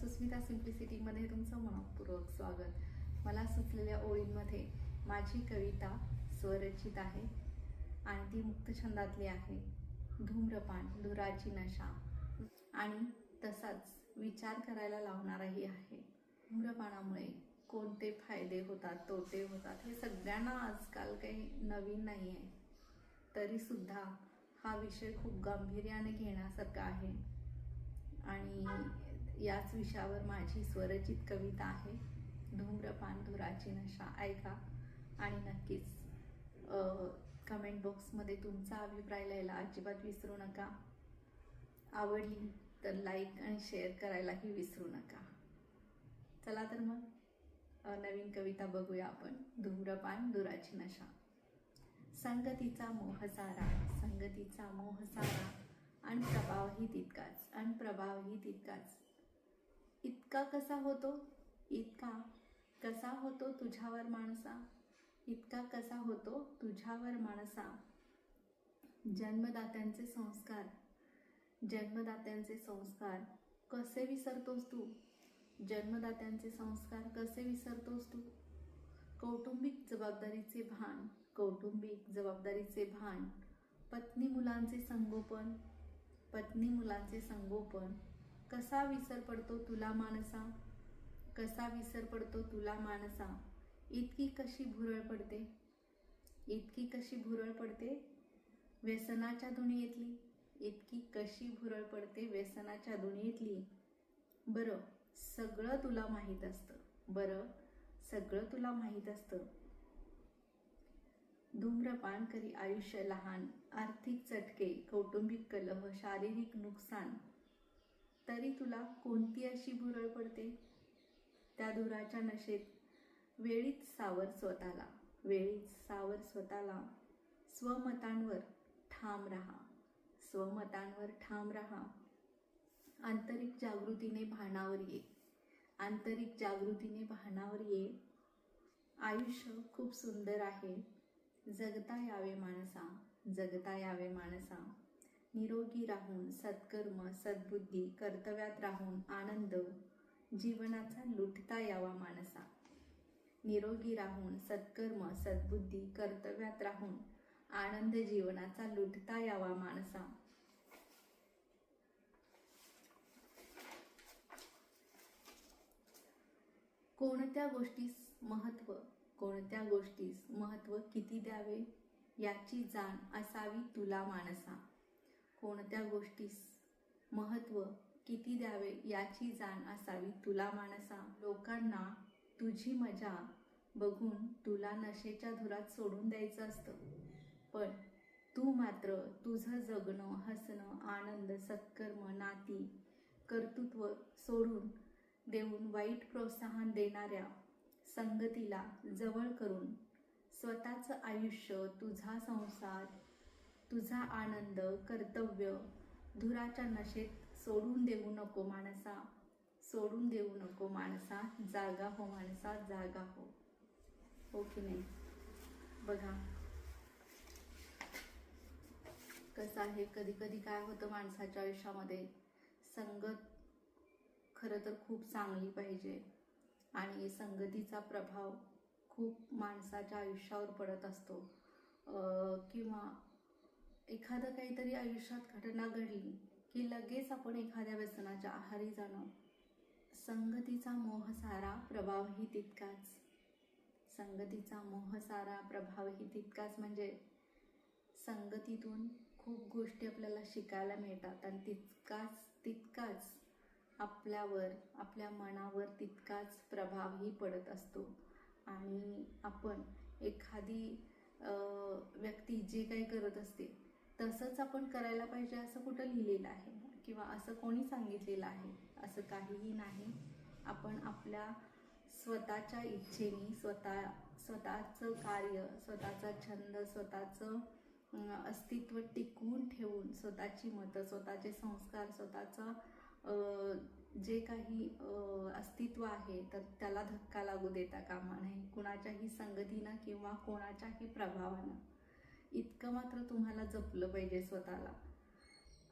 सुस्मिता सिम्प्लिसिटीमध्ये तुमचं मनपूर्वक स्वागत. मला सुचलेल्या ओळींमध्ये माझी कविता स्वरचित आहे आणि ती मुक्तछंदातली आहे. धूम्रपान धुराची नशा आणि तसाच विचार करायला लावणाराही आहे. धूम्रपानामुळे कोणते फायदे होतात तोटे होतात हे सगळ्यांना आजकाल काही नवीन नाही आहे तरीसुद्धा हा विषय खूप गांभीर्याने घेण्यासारखा आहे. आणि याच विषयावर माझी स्वरचित कविता आहे. धूम्रपान धुराची नशा ऐका. आणि नक्कीच कमेंट बॉक्समध्ये तुमचा अभिप्राय लिहायला अजिबात विसरू नका. आवडली तर लाईक आणि शेअर करायलाही विसरू नका. चला तर मग नवीन कविता बघूया आपण. धूम्रपान धुराची नशा. संगतीचा मोह सारा संगतीचा मोह सारा. आणि प्रभावही तितकाच आणि प्रभावही तितकाच. इतका कसा होतो? इतका कसा होतो तुझ्यावर माणसा? इतका कसा होतो तुझ्यावर माणसा? जन्मदात्यांचे संस्कार. जन्मदात्यांचे संस्कार. कसे विसरतोस तू? जन्मदात्यांचे संस्कार कसे विसरतोस तू? कौटुंबिक जबाबदारीचे भान. कौटुंबिक जबाबदारीचे भान. पत्नी मुलांचे संगोपन. पत्नी मुलांचे संगोपन. कसा विसर पडतो तुला माणसा? कसा विसर पडतो तुला माणसा? इतकी कशी भुरळ पडते? इतकी कशी भुरळ पडते व्यसनाच्या दुनियेतली? इतकी कशी भुरळ पडते व्यसनाच्या दुनियेतली? बरं सगळं तुला माहीत असतं. बरं सगळं तुला माहीत असतं. धूम्रपान करी आयुष्य लहान. आर्थिक चटके कौटुंबिक कलह शारीरिक नुकसान तरी तुला कोणती अशी भुरळ पडते? त्या धुराच्या नशेत वेळीच सावर स्वतःला वेळीच सावर स्वतःला. स्वमतांवर ठाम राहा. स्वमतांवर ठाम राहा. आंतरिक जागृतीने भानावर ये. आंतरिक जागृतीने भानावर ये. आयुष्य खूप सुंदर आहे. जगता यावे माणसा. जगता यावे माणसा. निरोगी राहून सत्कर्म सद्बुद्धी कर्तव्यात राहून आनंद जीवनाचा लुटता यावा माणसा. निरोगी राहून सत्कर्म सद्बुद्धी कर्तव्यात राहून आनंद जीवनाचा लुटता यावा माणसा. कोणत्या गोष्टीस महत्त्व कोणत्या गोष्टीस महत्त्व किती द्यावे? याची जाण असावी तुला माणसा. कोणत्या गोष्टीस महत्त्व किती द्यावे याची जाण असावी तुला माणसा लोकांना तुझी मजा बघून तुला नशेच्या धुरात सोडून द्यायचं असतं. पण तू मात्र तुझं जगणं हसणं आनंद सत्कर्म नाती कर्तृत्व सोडून देऊन वाईट प्रोत्साहन देणाऱ्या संगतीला जवळ करून स्वतःचं आयुष्य तुझा संसार तुझा आनंद कर्तव्य धुराच्या नशेत सोडून देऊ नको माणसा. सोडून देऊ नको माणसा. जागा हो माणसा जागा हो. हो की नाही? बघा. कसं आहे कधी कधी काय होतं माणसाच्या आयुष्यामध्ये? संगत खरं तर खूप चांगली पाहिजे. आणि संगतीचा प्रभाव खूप माणसाच्या आयुष्यावर पडत असतो. किंवा एखादं काहीतरी आयुष्यात घटना घडली की लगेच आपण एखाद्या व्यसनाच्या आहारी जाणं. संगतीचा मोह सारा प्रभावही तितकाच. संगतीचा मोह सारा प्रभावही तितकाच म्हणजे संगतीतून खूप गोष्टी आपल्याला शिकायला मिळतात आणि तितकाच तितकाच आपल्यावर आपल्या मनावर तितकाच प्रभावही पडत असतो. आणि आपण एखादी व्यक्ती जे काही करत असते तसंच आपण करायला पाहिजे असं कुठं लिहिलेलं आहे? किंवा असं कोणी सांगितलेलं आहे? असं काहीही नाही. आपण आपल्या स्वतःच्या इच्छेने स्वतः स्वतःचं कार्य स्वतःचा छंद स्वतःचं अस्तित्व टिकवून ठेवून स्वतःची मतं स्वतःचे संस्कार स्वतःचं जे काही अस्तित्व आहे तर त्याला धक्का लागू देता कामा नये. कुणाच्याही संगतीनं किंवा कोणाच्याही प्रभावानं. इतकं मात्र तुम्हाला जपलं पाहिजे स्वतःला.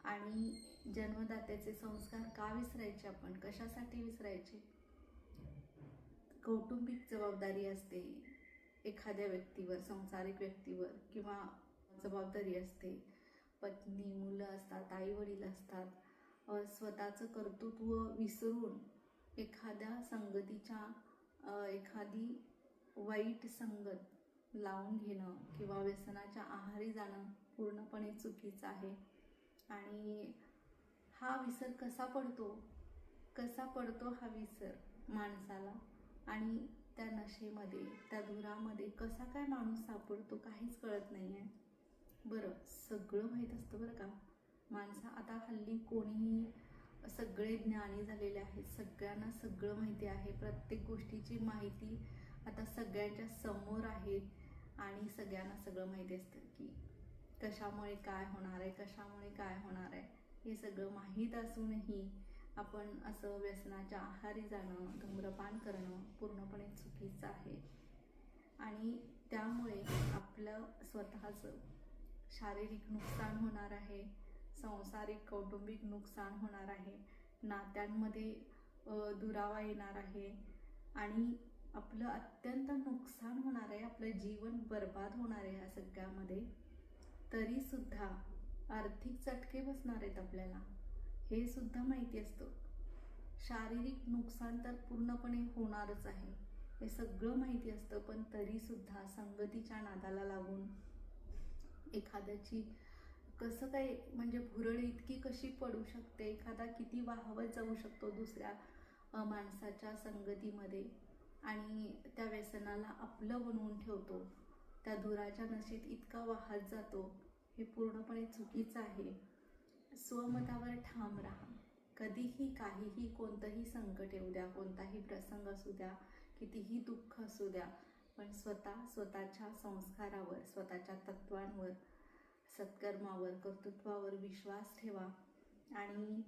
आणि जन्मदात्याचे संस्कार का विसरायचे आपण? कशासाठी विसरायचे? कौटुंबिक जबाबदारी असते एखाद्या व्यक्तीवर संसारिक व्यक्तीवर किंवा जबाबदारी असते. पत्नी मुलं असतात आई वडील असतात स्वतःचं कर्तृत्व विसरून एखाद्या संगतीच्या एखादी वाईट संगत लावून घेणं किंवा व्यसनाच्या आहारी जाणं पूर्णपणे चुकीचं आहे. आणि हा विसर कसा पडतो? कसा पडतो हा विसर माणसाला? आणि त्या नशेमध्ये त्या धुरामध्ये कसा काय माणूस सापडतो काहीच कळत नाही आहे बरं सगळं माहीत असतं बरं का? माणसं आता हल्ली कोणीही सगळे ज्ञानी झालेले आहेत. सगळ्यांना सगळं माहिती आहे. प्रत्येक गोष्टीची माहिती आता सगळ्यांच्या समोर आहे आणि सगळ्यांना सगळं माहिती असतं की कशामुळे काय होणार आहे कशामुळे काय होणार आहे हे सगळं माहीत असूनही आपण असं व्यसनाच्या आहारी जाणं धूम्रपान करणं पूर्णपणे चुकीचं आहे. आणि त्यामुळे आपलं स्वतःचं शारीरिक नुकसान होणार आहे संसारिक कौटुंबिक नुकसान होणार आहे नात्यांमध्ये दुरावा येणार आहे आणि आपलं अत्यंत नुकसान होणार आहे आपलं जीवन बर्बाद होणार आहे ह्या सगळ्यामध्ये. तरीसुद्धा आर्थिक चटके बसणार आहेत आपल्याला. हे सुद्धा माहिती असतं. शारीरिक नुकसान तर पूर्णपणे होणारच आहे. हे सगळं माहिती असतं पण तरीसुद्धा संगतीच्या नादाला लागून एखाद्याची कसं काय म्हणजे भुरळ इतकी कशी पडू शकते? एखादा किती वाहवत जाऊ शकतो दुसऱ्या माणसाच्या संगतीमध्ये? आणि त्या व्यसनाला आपलं बनवून ठेवतो. त्या धुराच्या नशेत इतका वाहत जातो. हे पूर्णपणे चुकीचं आहे. स्वमतावर ठाम राहा. कधीही काहीही कोणतंही संकट येऊ द्या. कोणताही प्रसंग असू द्या. कितीही दुःख असू द्या. पण स्वतः स्वतःच्या संस्कारावर स्वतःच्या तत्वांवर सत्कर्मावर कर्तृत्वावर विश्वास ठेवा. आणि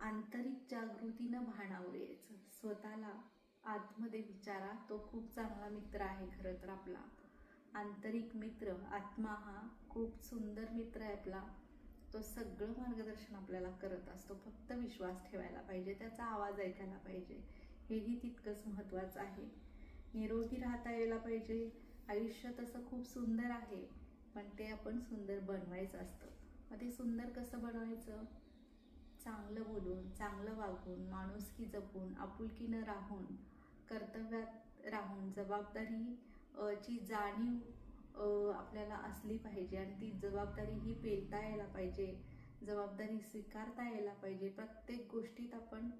आंतरिक जागृतीनं भाणावर यायचं स्वतःला आतमध्ये विचारा तो खूप चांगला मित्र आहे खरं तर आपला. आंतरिक मित्र आत्मा हा खूप सुंदर मित्र आहे आपला. तो सगळं मार्गदर्शन आपल्याला करत असतो. फक्त विश्वास ठेवायला पाहिजे त्याचा आवाज ऐकायला पाहिजे. हेही तितकंच महत्त्वाचं आहे. निरोगी राहता यायला पाहिजे. आयुष्य तसं खूप सुंदर आहे पण ते आपण सुंदर बनवायचं असतं. मग ते सुंदर कसं बनवायचं? चांगलं बोलून चांगलं वागून माणुसकी जपून आपुलकीनं राहून कर्तव्यात राहून जबाबदारी ची जाणीव आपल्याला असली पाहिजे आणि ती जबाबदारी ही पेलता यायला पाहिजे जबाबदारी स्वीकारता यायला पाहिजे. प्रत्येक गोष्टीत आपण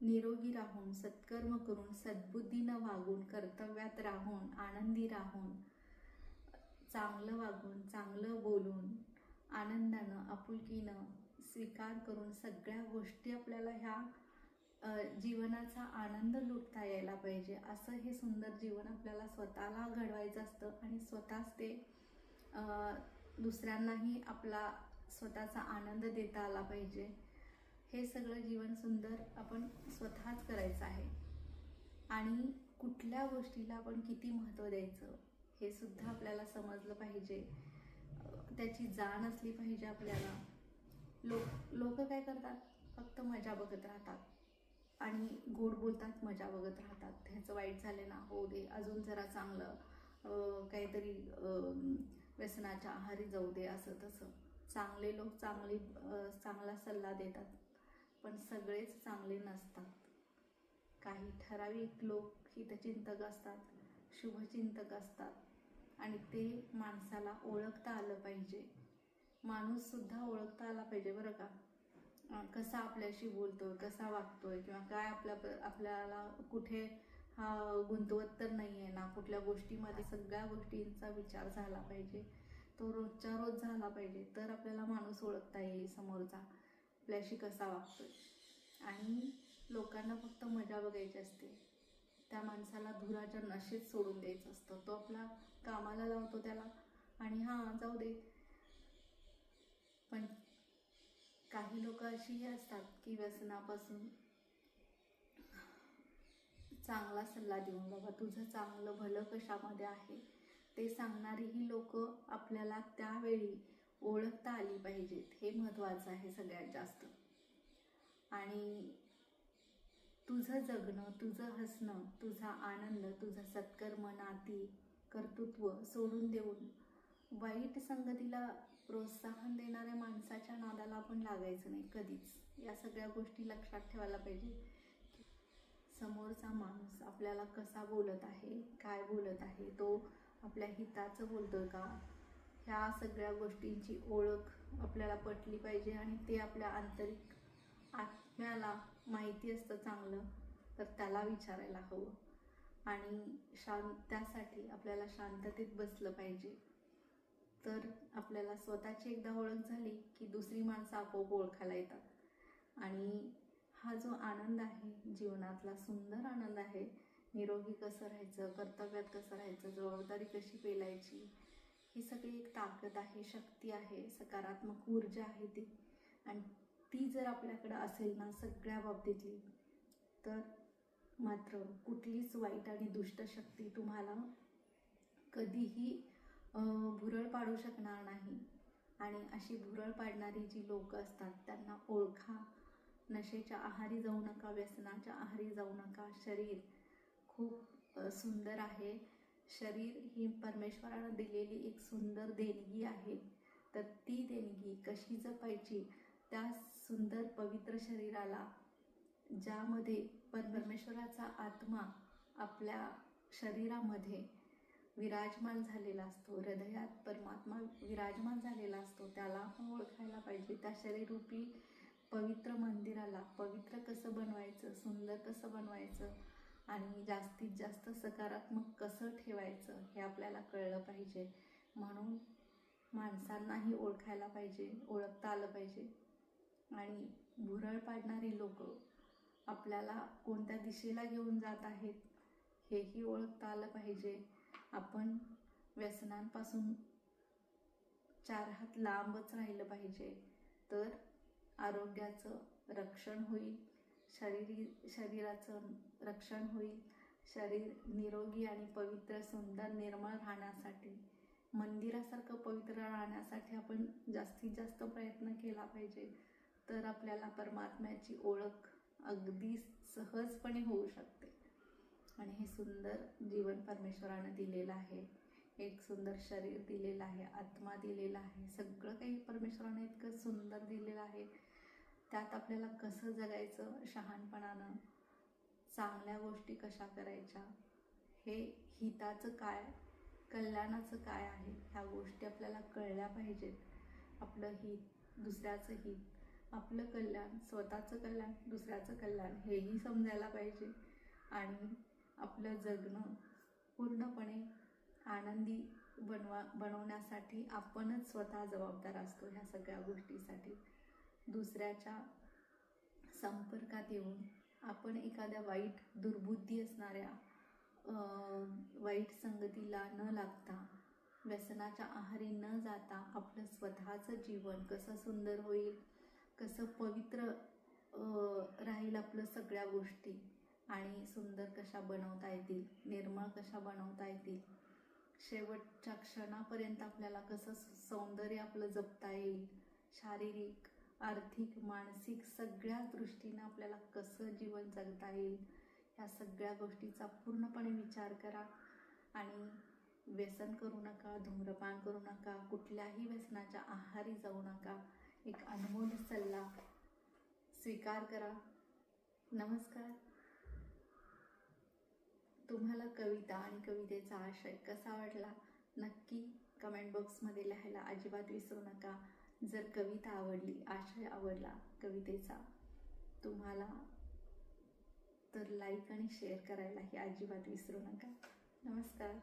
निरोगी राहून सत्कर्म करून सद्बुद्धीनं वागून कर्तव्यात राहून आनंदी राहून चांगलं वागून चांगलं बोलून आनंदानं आपुलकीनं स्वीकार करून सगळ्या गोष्टी आपल्याला ह्या जीवनाचा आनंद लुटता यायला पाहिजे. असं हे सुंदर जीवन आपल्याला स्वतःला घडवायचं असतं आणि स्वतःच ते दुसऱ्यांनाही आपला स्वतःचा आनंद देता आला पाहिजे. हे सगळं जीवन सुंदर आपण स्वतःच करायचं आहे. आणि कुठल्या गोष्टीला आपण किती महत्त्व द्यायचं हे सुद्धा आपल्याला समजलं पाहिजे. त्याची जाण असली पाहिजे आपल्याला. लोक लोक काय करतात? फक्त मजा बघत राहतात. आणि गोड बोलतात मजा बघत राहतात. ह्याचं वाईट झालं ना हो दे अजून जरा चांगलं. काहीतरी व्यसनाच्या आहारी जाऊ दे असं तसं. चांगले लोक चांगली चांगला सल्ला देतात पण सगळेच चांगले नसतात. काही ठराविक लोक हितचिंतक असतात शुभचिंतक असतात. आणि ते माणसाला ओळखता आलं पाहिजे. माणूससुद्धा ओळखता आला पाहिजे बरं का. कसा आपल्याशी बोलतोय कसा वागतोय किंवा काय आपल्या आपल्याला कुठे हा गुंतवत तर नाही आहे ना. कुठल्या गोष्टीमध्ये सगळ्या गोष्टींचा विचार झाला पाहिजे. तो रोजच्या रोज झाला पाहिजे तर आपल्याला माणूस ओळखता येईल समोरचा. आपल्याशी कसा वागतोय. आणि लोकांना फक्त मजा बघायची असते. त्या माणसाला धुराच्या नशेत सोडून द्यायचं असतं. तो आपला कामाला लावतो त्याला. आणि हां जाऊ दे. पण काही लोक अशीही असतात की व्यसनापासून चांगला सल्ला देऊन बाबा तुझं चांगलं भलं कशामध्ये आहे? ते सांगणारीही लोक आपल्याला त्यावेळी ओळखता आली पाहिजेत. हे महत्त्वाचं आहे सगळ्यात जास्त. आणि तुझं जगणं तुझं हसणं तुझा आनंद तुझा सत्कर्म नाती कर्तृत्व सोडून देऊन वाईट संगतीला प्रोत्साहन देणाऱ्या माणसाच्या नादाला आपण लागायचं नाही कधीच. या सगळ्या गोष्टी लक्षात ठेवायला पाहिजे. समोरचा माणूस आपल्याला कसा बोलत आहे काय बोलत आहे तो आपल्या हिताचं बोलतोय का? ह्या सगळ्या गोष्टींची ओळख आपल्याला पटली पाहिजे आणि ते आपल्या आंतरिक आत्म्याला माहिती असतं चांगलं तर त्याला विचारायला हवं. आणि शांत त्यासाठी आपल्याला शांततेत बसलं पाहिजे. तर आपल्याला स्वतःची एकदा ओळख झाली की दुसरी माणसं आपोआप ओळखायला येतात. आणि हा जो आनंद आहे जीवनातला सुंदर आनंद आहे निरोगी कसं राहायचं कर्तव्यात कसं राहायचं जबाबदारी कशी पेलायची ही सगळी एक ताकद आहे शक्ती आहे सकारात्मक ऊर्जा आहे ती. आणि ती जर आपल्याकडं असेल ना सगळ्या बाबतीतली तर मात्र कुठलीच वाईट आणि दुष्ट शक्ती तुम्हाला कधीही भुरळ पाडू शकणार नाही. आणि अशी भुरळ पाडणारी जी लोक असतात त्यांना ओळखा. नशेच्या आहारी जाऊ नका व्यसनाच्या आहारी जाऊ नका. शरीर खूप सुंदर आहे. शरीर ही परमेश्वरानं दिलेली एक सुंदर देणगी आहे. तर ती देणगी कशी जपायची? त्या सुंदर पवित्र शरीराला ज्यामध्ये परमेश्वराचा आत्मा आपल्या शरीरामध्ये विराजमान झालेला असतो. हृदयात परमात्मा विराजमान झालेला असतो. त्याला आपण ओळखायला पाहिजे. त्या शरीररूपी पवित्र मंदिराला पवित्र कसं बनवायचं सुंदर कसं बनवायचं आणि जास्तीत जास्त सकारात्मक कसं ठेवायचं हे आपल्याला कळलं पाहिजे. म्हणून माणसांनाही ओळखायला पाहिजे ओळखता आलं पाहिजे. आणि भुरळ पाडणारी लोक आपल्याला कोणत्या दिशेला घेऊन जात आहेत हेही ओळखता आलं पाहिजे. आपण व्यसनांपासून चार हात लांबच राहिलं पाहिजे. तर आरोग्याचं रक्षण होईल शरीरी शरीराचं रक्षण होईल. शरीर निरोगी आणि पवित्र सुंदर निर्मळ राहण्यासाठी मंदिरासारखं पवित्र राहण्यासाठी आपण जास्तीत जास्त प्रयत्न केला पाहिजे. तर आपल्याला परमात्म्याची ओळख अगदी सहजपणे होऊ शकते. आणि हे सुंदर जीवन परमेश्वरानं दिलेलं आहे. एक सुंदर शरीर दिलेलं आहे आत्मा दिलेला आहे. सगळं काही परमेश्वरानं इतकं सुंदर दिलेलं आहे. त्यात आपल्याला कसं जगायचं? शहाणपणानं. चांगल्या गोष्टी कशा करायच्या? हे हिताचं काय? कल्याणाचं काय आहे? ह्या गोष्टी आपल्याला कळल्या पाहिजेत. आपलं हित दुसऱ्याचं हित. आपलं कल्याण स्वतःचं कल्याण दुसऱ्याचं कल्याण हेही समजायला पाहिजे. आणि आपलं जगणं पूर्णपणे आनंदी बनवा बनवण्यासाठी आपणच स्वतः जबाबदार असतो ह्या सगळ्या गोष्टीसाठी. दुसऱ्याच्या संपर्कात येऊन आपण एखाद्या वाईट दुर्बुद्धी असणाऱ्या वाईट संगतीला न लागता व्यसनाच्या आहारी न जाता आपलं स्वतःचं जीवन कसं सुंदर होईल कसं पवित्र राहील आपलं सगळ्या गोष्टी आणि सुंदर कशा बनवता येतील निर्मळ कशा बनवता येतील. शेवटच्या क्षणापर्यंत आपल्याला कसं सौंदर्य आपलं जपता येईल शारीरिक आर्थिक मानसिक सगळ्या दृष्टीनं आपल्याला कसं जीवन जगता येईल ह्या सगळ्या गोष्टीचा पूर्णपणे विचार करा. आणि व्यसन करू नका धूम्रपान करू नका कुठल्याही व्यसनाच्या आहारी जाऊ नका. एक अनमोल सल्ला स्वीकार करा. नमस्कार. तुम्हाला कविता आणि कवितेचा आशय कसा वाटला? नक्की कमेंट बॉक्समध्ये लिहायला अजिबात विसरू नका. जर कविता आवडली आशय आवडला कवितेचा तुम्हाला तर लाईक आणि शेअर करायलाही अजिबात विसरू नका. नमस्कार.